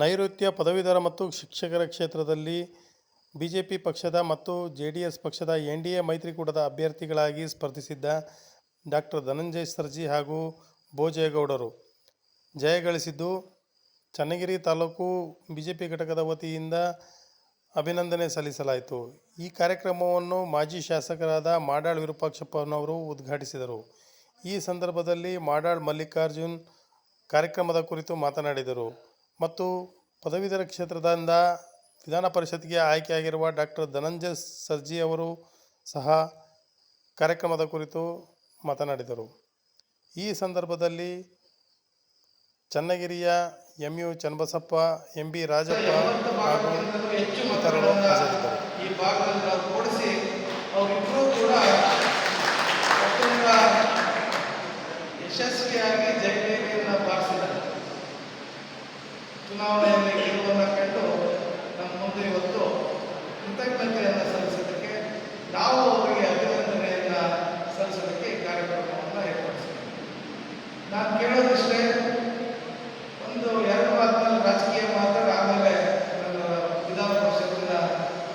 ನೈಋತ್ಯ ಪದವೀಧರ ಮತ್ತು ಶಿಕ್ಷಕರ ಕ್ಷೇತ್ರದಲ್ಲಿ ಬಿ ಜೆ ಪಿ ಪಕ್ಷದ ಮತ್ತು ಜೆಡಿಎಸ್ ಪಕ್ಷದ ಎನ್ ಡಿ ಎ ಮೈತ್ರಿಕೂಟದ ಅಭ್ಯರ್ಥಿಗಳಾಗಿ ಸ್ಪರ್ಧಿಸಿದ್ದ ಡಾಕ್ಟರ್ ಧನಂಜಯ ಸರ್ಜಿ ಹಾಗೂ ಭೋಜೇಗೌಡರು. ಜಯಗಳಿಸಿದ್ದು Channagiri taluk B J P ಘಟಕದ ವತಿಯಿಂದ ಅಭಿನಂದನೆ ಸಲ್ಲಿಸಲಾಯಿತು. ಈ ಕಾರ್ಯಕ್ರಮವನ್ನು ಮಾಜಿ ಶಾಸಕರಾದ ಮಾಡಾಳ್ ವಿರೂಪಾಕ್ಷಪ್ಪನವರು ಉದ್ಘಾಟಿಸಿದರು. ಈ ಸಂದರ್ಭದಲ್ಲಿ ಮಾಡಾಳ್ ಮಲ್ಲಿಕಾರ್ಜುನ್ ಕಾರ್ಯಕ್ರಮದ ಕುರಿತು ಮಾತನಾಡಿದರು. ಮತ್ತು ಪದವೀಧರ ಕ್ಷೇತ್ರದಿಂದ ವಿಧಾನ ಪರಿಷತ್ಗೆ ಆಯ್ಕೆಯಾಗಿರುವ ಡಾಕ್ಟರ್ ಧನಂಜಯ ಸರ್ಜಿ ಅವರು ಸಹ ಕಾರ್ಯಕ್ರಮದ ಕುರಿತು ಮಾತನಾಡಿದರು. ಈ ಸಂದರ್ಭದಲ್ಲಿ ಚನ್ನಗಿರಿಯ M U Channabasappa, M B Rajappa ಹಾಗೂ ಚುನಾವಣೆಯಲ್ಲಿ ಗೆಲುವನ್ನು ಕಂಡು ನಮ್ಮ ಮುಂದೆ ಇವತ್ತು ಕೃತಜ್ಞತೆಯನ್ನು ಸಲ್ಲಿಸೋದಕ್ಕೆ ನಾವು ಅವರಿಗೆ ಅಭಿನಂದನೆಯನ್ನು ಸಲ್ಲಿಸೋದಕ್ಕೆ ಈ ಕಾರ್ಯಕ್ರಮವನ್ನು ಏರ್ಪಡಿಸಿದ್ದೀವಿ. ನಾನು ಕೇಳೋದಿಷ್ಟೇ ಒಂದು ಎರಡು ಮಾತಿನಲ್ಲಿ ರಾಜಕೀಯ ಮಾತಾಡಿ ಆಮೇಲೆ ನನ್ನ ವಿಧಾನ ಪರಿಷತ್ತಿನ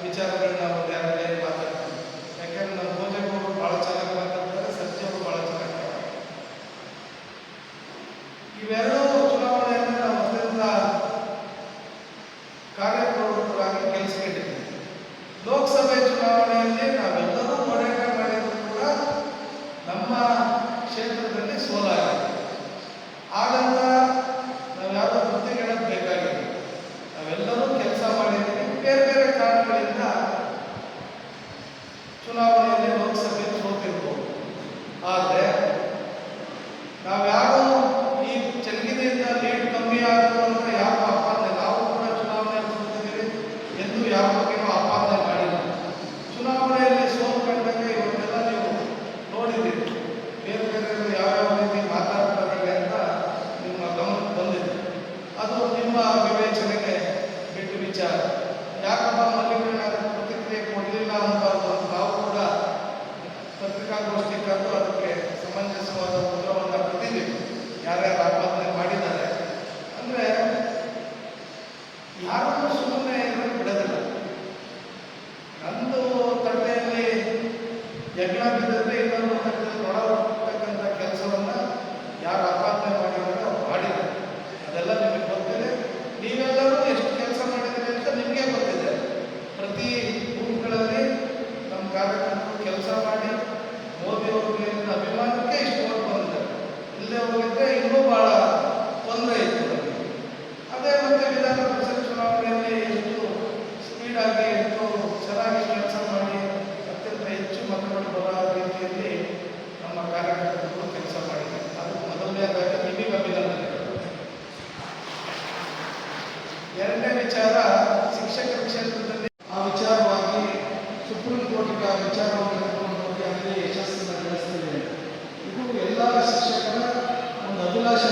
ವಿಚಾರಗಳನ್ನ ಒಂದು ಎರಡು ಲೈನ್ ಮಾತಾಡ್ತೀನಿ. ಯಾಕೆಂದ್ರೆ ನಮ್ಮ ಭೋಜನಗಳು ಭಾಳ ಚೆನ್ನಾಗಿ ಮಾತಾಡ್ತಾರೆ ಸಚಿವರು ಭಾಳ ಚೆನ್ನಾಗಿ ಮಾತಾಡ್ತಾರೆ. ಇವೆರಡೂ ಚುನಾವಣೆಯಲ್ಲಿ ಬಿದ್ದರೆ ಇನ್ನೊಂದು ತಟ್ಟೆಯಲ್ಲಿ ನೊಣ ಹುಟ್ಟತಕ್ಕಂಥ ಕೆಲಸವನ್ನು ಯಾರು ಮಾಡಿದಾರೋ ಅವ್ರು ಮಾಡಿದ್ದಾರೆ. ಅದೆಲ್ಲ ನಿಮಗೆ ಗೊತ್ತಿದೆ. ನೀವೆಲ್ಲರೂ ಎಷ್ಟು ಕೆಲಸ ಮಾಡಿದ್ದೀರಿ ಅಂತ ನಿಮಗೆ ಗೊತ್ತಿದೆ. ಪ್ರತಿ ಬೂತ್ಗಳಲ್ಲಿ ನಮ್ಮ ಕಾರ್ಯಕರ್ತರು ಕೆಲಸ ಮಾಡಿ, ಮೋದಿ ಅವ್ರ ಮೇಲಿನ ಅಭಿಮಾನಕ್ಕೆ ಇಷ್ಟು ಹೊತ್ತು ಬಂದಿದ್ದಾರೆ. ಇಲ್ಲೇ ಹೋಗಿದ್ರೆ ಇನ್ನೂ ಭಾಳ ತೊಂದರೆ ಇತ್ತು ಅದೇ ಮತ್ತೆ ವಿಧಾನ ಪರಿಷತ್ ಚುನಾವಣೆಯಲ್ಲಿ ಎಷ್ಟು ಸ್ಪೀಡಾಗಿ ಎಷ್ಟು ಚೆನ್ನಾಗಿ ಕೆಲಸ ಮಾಡಿ ಅತ್ಯಂತ ಹೆಚ್ಚು ಮತಗಳು ಬರೋ ರೀತಿಯಲ್ಲಿ ನಮ್ಮ ಕಾರ್ಯಕರ್ತರು ಕೆಲಸ ಮಾಡಿದ್ದಾರೆ ಅದು ಮೊದಲನೇದಾಗಿ ನಿಮಗೆ ಅಭಿನಂದನೆಗಳು ಎರಡನೇ ವಿಚಾರ ಶಿಕ್ಷಕರ ಕ್ಷೇತ್ರದಲ್ಲಿ ಆ ವಿಚಾರವಾಗಿ ಸುಪ್ರೀಂ ಕೋರ್ಟ್ಗೆ ಆ ವಿಚಾರವನ್ನು ಕರ್ಕೊಂಡು ಹೋಗಿ ಅಲ್ಲಿ ಯಶಸ್ಸನ್ನು ಗಳಿಸ್ತಿದೆ ಇದು ಎಲ್ಲ ಶಿಕ್ಷಕರ ಒಂದು ಅಭಿಲಾಷೆ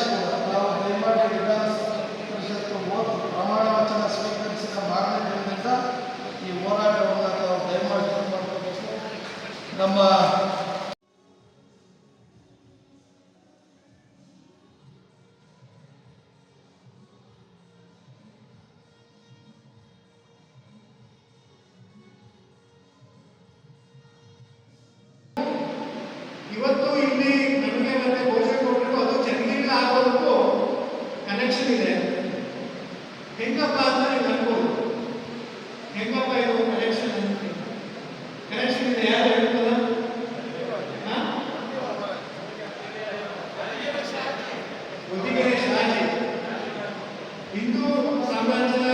ಇವತ್ತು ಇಲ್ಲಿ ನಮಗೆ ಮತ್ತೆ ಘೋಷಣೆ ಅದು ಚನ್ನಗಿರಿ ಆಗೋದಕ್ಕೂ ಕನೆಕ್ಷನ್ ಇದೆ. ಹೆಂಗಪ್ಪ ಅಂತ ನೀವು ಅನ್ಬೋದು ಹೆಂಗಪ್ಪ ಇದು ಕನೆಕ್ಷನ್ ಕನೆಕ್ಷನ್ ಇದೆ, ಯಾರು ಹೇಳ್ತದ? ಬುದ್ಧಿಗೆರೆ ಶಿವಾಜಿ ಹಿಂದೂ ಸಾಮ್ರಾಜ್ಯ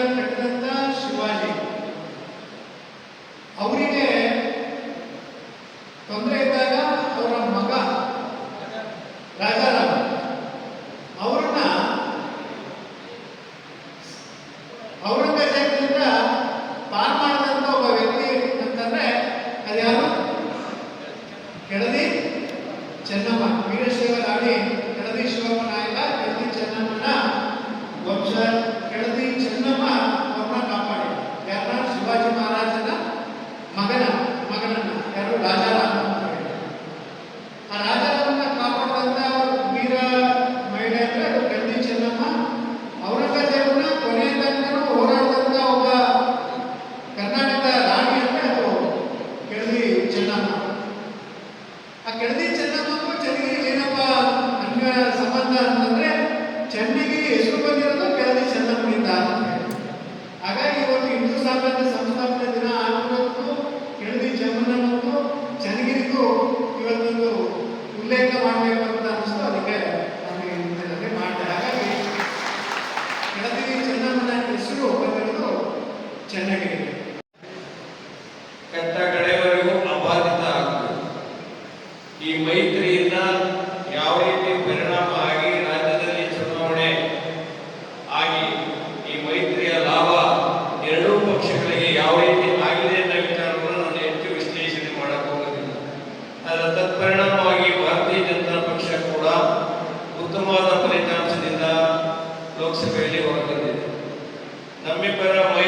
ಚೆನ್ನಮ್ಮ ವೀರಶೈವ ರಾಣಿ ಕೆಳದಿ ಶಿವಪ್ಪ ನಾಯಕ ಕೆಳದಿ ಚೆನ್ನಮ್ಮನ ವಂಶ, ಕೆಳದಿ ಚೆನ್ನಮ್ಮ ಅವ್ರನ್ನ ಕಾಪಾಡಿ ಯಾರನ್ನ ಶಿವಾಜಿ ಮಹಾರಾಜನ ಮಗನ, ಮಗನನ್ನ, ಯಾರು? ರಾಜಾರಾಮ ಅಂತ ಆ ರಾಜಾರಾಮನ್ನ ಕಾಪಾಡಿದಂತ ವೀರ ಮಹಿಳೆ ಕೆಳದಿ ಚೆನ್ನಮ್ಮ. ಔರಂಗಜೇಬನ ಕೊನೆಯ ತನಕ ಒಬ್ಬ ಕರ್ನಾಟಕದ ರಾಣಿ ಅಂದ್ರೆ ಅದು ಕೆಳದಿ ಚೆನ್ನಮ್ಮ. ಆ ಕೆಳದಿ ತತ್ಪರಿಣಾಮವಾಗಿ ಭಾರತೀಯ ಜನತಾ ಪಕ್ಷ ಕೂಡ ಉತ್ತಮವಾದ ಫಲಿತಾಂಶದಿಂದ ಲೋಕಸಭೆಯಲ್ಲಿ ಹೊರಬಂದಿದೆ. ನಮ್ಮಿಬ್ಬರ ಮೈ